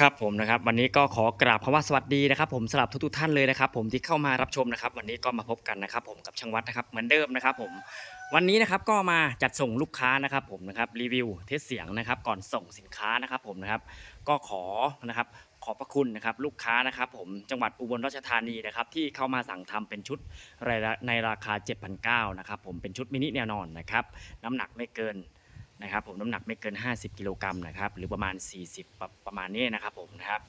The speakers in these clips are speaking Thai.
ครับผมนะครับวันนี้ก็ขอกราบคำว่าสวัสดีนะครับผมสำหรับทุกๆท่านเลยนะครับ ผมที่เข้ามารับชมนะครับ วันนี้ก็มาพบกันนะครับ ผมกับช่างวัดนะครับเหมือนเดิมนะครับ ผมวันนี้นะครับก็มาจัดส่งลูกค้านะครับ ผมนะครับรีวิวเทสเสียงนะครับ ก่อนส่งสินค้านะครับ ผมนะครับ ก็ขอนะครับขอบพระคุณนะครับลูกค้านะครับผมจังหวัดอุบลราชธานีนะครับที่เข้ามาสั่งทำเป็นชุดรายละในราคา 7,900นะครับผมเป็นชุดมินิแนวนอนนะครับ น้ำหนักไม่เกิน นะครับผมน้ำหนักไม่เกิน 50 กิโลกรัมนะครับหรือประมาณ 40ประประมาณนี้นะครับผมนะครับ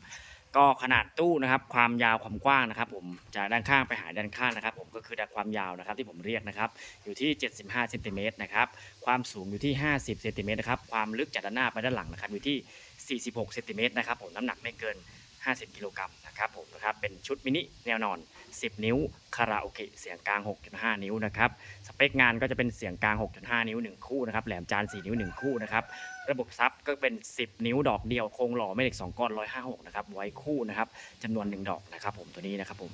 ก็ขนาดตู้นะครับความยาวความกว้างนะครับ ผมจากด้านข้างไปหาด้านข้างนะครับ ผมก็คือด้านความยาวนะครับที่ผมเรียกนะครับอยู่ที่ 75เซนติเมตรนะครับความสูงอยู่ที่ 50เซนติเมตรนะครับความลึกจากด้านหน้าไปด้านหลังนะครับอยู่ที่ 46เซนติเมตรนะครับผมน้ำหนักไม่เกิน 50 กิโลกรัมนะครับผมนะครับเป็นชุดมินิแนวนอน 10 นิ้วคาราโอเกะเสียงกลาง 6.5 นิ้วนะครับสเปคงานก็จะเป็นเสียงกลาง 6.5 นิ้ว 1 คู่นะครับแหลมจาน 4 นิ้ว 1 คู่นะครับระบบซับก็เป็น 10 นิ้วดอกเดียวโครงหล่อแม่เหล็ก 2 ก้อน 156 นะครับไว้คู่นะครับจำนวน 1 ดอกนะครับผมตัวนี้นะครับผม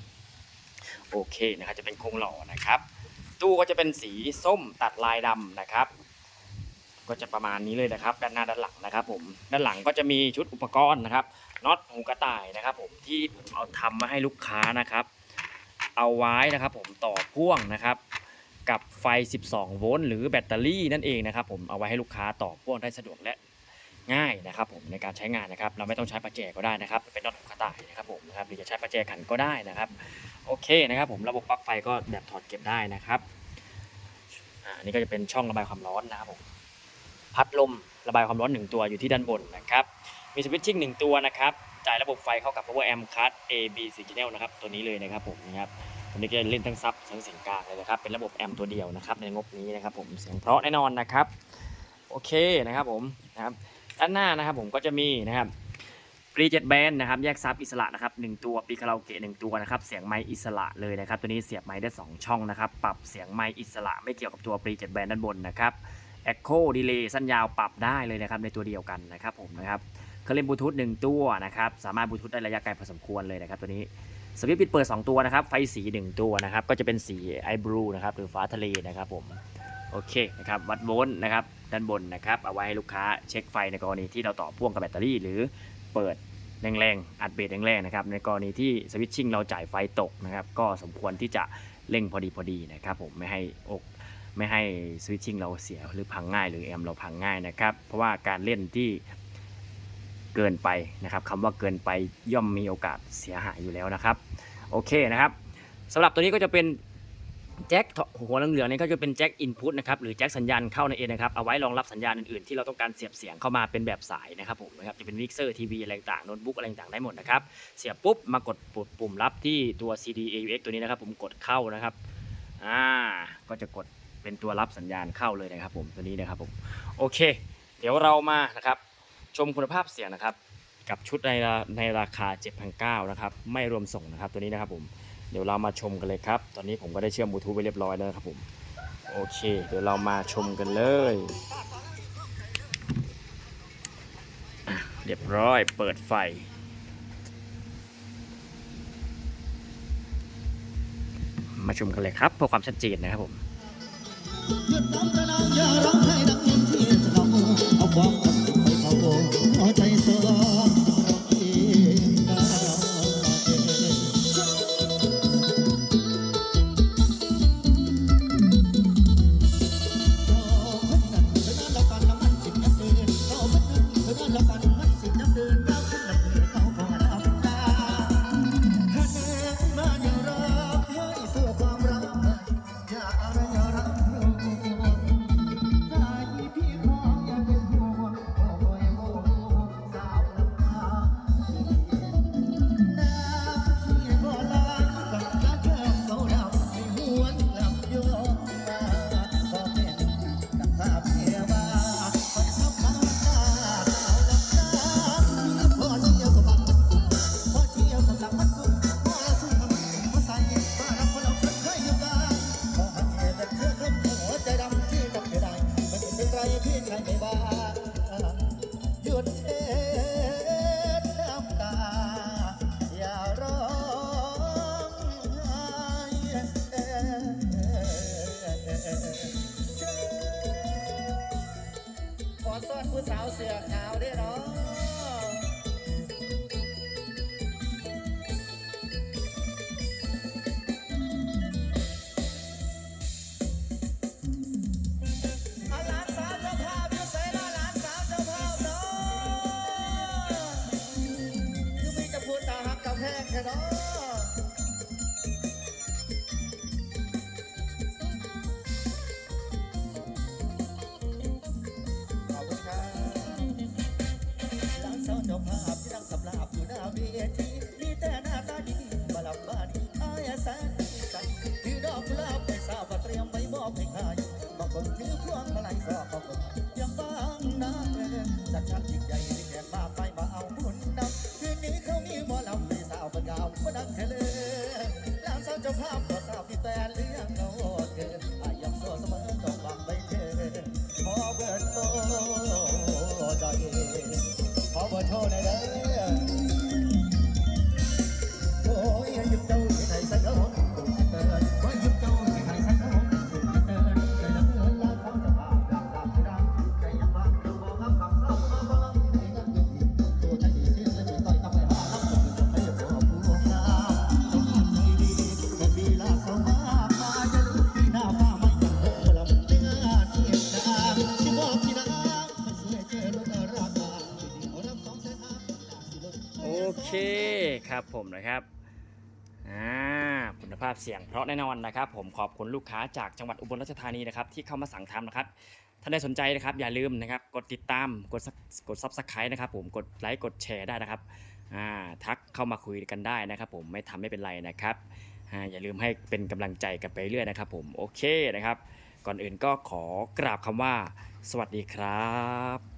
โอเคนะครับจะเป็นโครงหล่อนะครับ ตู้ก็จะเป็นสีส้มตัดลายดำนะครับก็จะประมาณนี้เลยนะครับด้านหน้าด้านหลังนะครับผมด้านหลังก็จะมีชุดอุปกรณ์นะครับ น็อตหูกระต่ายนะครับผมที่ผมเอาทำมาให้ลูกค้านะครับ เอาไว้นะครับผมต่อพ่วงนะครับกับไฟ 12 โวลต์หรือแบตเตอรี่นั่นเองนะครับผมเอาไว้ให้ลูกค้าต่อพ่วงได้สะดวกและง่ายนะครับผมในการใช้งานนะครับ เราไม่ต้องใช้ประแจก็ได้นะครับ เป็นน็อตหูกระต่ายนะครับผมนะครับหรือจะใช้ประแจขันก็ได้นะครับ โอเคนะครับ ผมระบบปลั๊กไฟก็แบบถอดเก็บได้นะครับอ่าอันนี้ก็จะเป็นช่องระบายความร้อนนะครับผมพัดลมระบายความร้อน1ตัวอยู่ที่ด้านบนนะครับ มีสวิตชิ่ง1ตัวนะครับ จ่ายระบบไฟเข้ากับ power amp card A B C channel นะครับ ตัวนี้เลยนะครับผมนะครับตัวนี้ก็จะเล่นทั้งซับทั้งเสียงกลางเลยนะครับ เป็นระบบแอมตัวเดียวนะครับ ในงบนี้นะครับ ผมเสียงเพราะแน่นอนนะครับ โอเคนะครับผมนะครับ ด้านหน้านะครับผมก็จะมีนะครับปรีเจ็ดแบนนะครับแยกซับอิสระนะครับหนึ่งตัวปีคาราโอเกะหนึ่งตัวนะครับเสียงไมค์อิสระเลยนะครับ ตัวนี้เสียบไมค์ได้สองช่องนะครับ ปรับเสียงไมค์อิสระไม่เกี่ยวกับตัวปรีเจ็ดแบนด้านบนนะครับ Echo Delay สั้นยาวปรับได้เลยนะครับในตัวเดียวกันนะครับผมนะครับ เครื่องเล่นบลูทูธหนึ่งตัวนะครับสามารถบลูทูธได้ระยะไกลพอสมควรเลยนะครับตัวนี้สวิตช์ปิดเปิด 2 ตัวนะครับ ไฟสี 1 ตัวนะครับ ก็จะเป็นสีไอบลูนะครับ หรือฟ้าทะเลนะครับผม โอเคนะครับ วัดโวลต์นะครับ ด้านบนนะครับ เอาไว้ให้ลูกค้าเช็คไฟในกรณีที่เราต่อพ่วงกับแบตเตอรี่ หรือเปิดแรงๆ อัดเบสแรงๆนะครับ ในกรณีที่สวิตชิ่งเราจ่ายไฟตกนะครับ ก็สมควรที่จะเร่งพอดีพอดีนะครับผม ไม่ให้อกไม่ให้สวิตชิ่งเราเสียหรือพังง่าย หรือแอมเราพังง่ายนะครับ เพราะว่าการเล่นที่ เกินไปนะครับคำว่าเกินไปย่อมมีโอกาสเสียหายอยู่แล้วนะครับ โอเคนะครับสำหรับตัวนี้ก็จะเป็นแจ็คหัวเหลืองๆนี่ก็จะเป็นแจ็คอินพุตนะครับหรือแจ็คสัญญาณเข้าในเองนะครับเอาไว้รองรับสัญญาณอื่นๆที่เราต้องการเสียบเสียงเข้ามาเป็นแบบสายนะครับผมนะครับจะเป็นมิกเซอร์ทีวีอะไรต่างโน้ตบุ๊กอะไรต่างได้หมดนะครับเสียบปุ๊บมากดปุ่มรับที่ตัว CD AUX ตัวนี้นะครับผมกดเข้านะครับอ่าก็จะกดเป็นตัวรับสัญญาณเข้าเลยนะครับผมตัวนี้นะครับผมโอเค เดี๋ยวเรามานะครับ ชมคุณภาพเสียงนะครับ กับชุดในในราคา 7,900นะครับ ไม่รวมส่งนะครับตัวนี้นะครับผม เดี๋ยวเรามาชมกันเลยครับ ตอนนี้ผมก็ได้เชื่อมบลูทูธไปเรียบร้อยแล้วครับผม โอเค เดี๋ยวเรามาชมกันเลย เรียบร้อย เปิดไฟ มาชมกันเลยครับเพื่อความชัดเจนนะครับผมหยุดน้องกระนองอย่าร้องไห้ดังอย่างที่จะนองเอาความ หัวใจ ผู้สาวเสือขาวได้หรอ จ้าเจ้าภาพที่นั่งสำลาบอยู่หน้าเวทีมีแต่หน้าตาดีมาลับบานีอายแสนดีใจถือดอกกุหลาบไปสาวว่าเตรียมไว้มอบให้ใครบางคนถือพวงมาลัยสอบของคนยังบางนาเออจัดงานยิ่งใหญ่ ครับผมนะครับอ่าคุณภาพเสียงเพราะแน่นอนนะครับผมขอบคุณลูกค้าจากจังหวัดอุบลราชธานีนะครับที่เข้ามาสั่งทำนะครับถ้าได้สนใจนะครับอย่าลืมนะครับกดติดตามกดกดซับสไครต์นะครับผมกดไลค์กดแชร์ได้นะครับอ่าทักเข้ามาคุยกันได้นะครับ ผมไม่ทำไม่เป็นไรนะครับอ่าอย่าลืมให้เป็นกำลังใจกันไปเรื่อยนะครับ ผมโอเคนะครับ ก่อนอื่นก็ขอกราบคำว่า สวัสดีครับ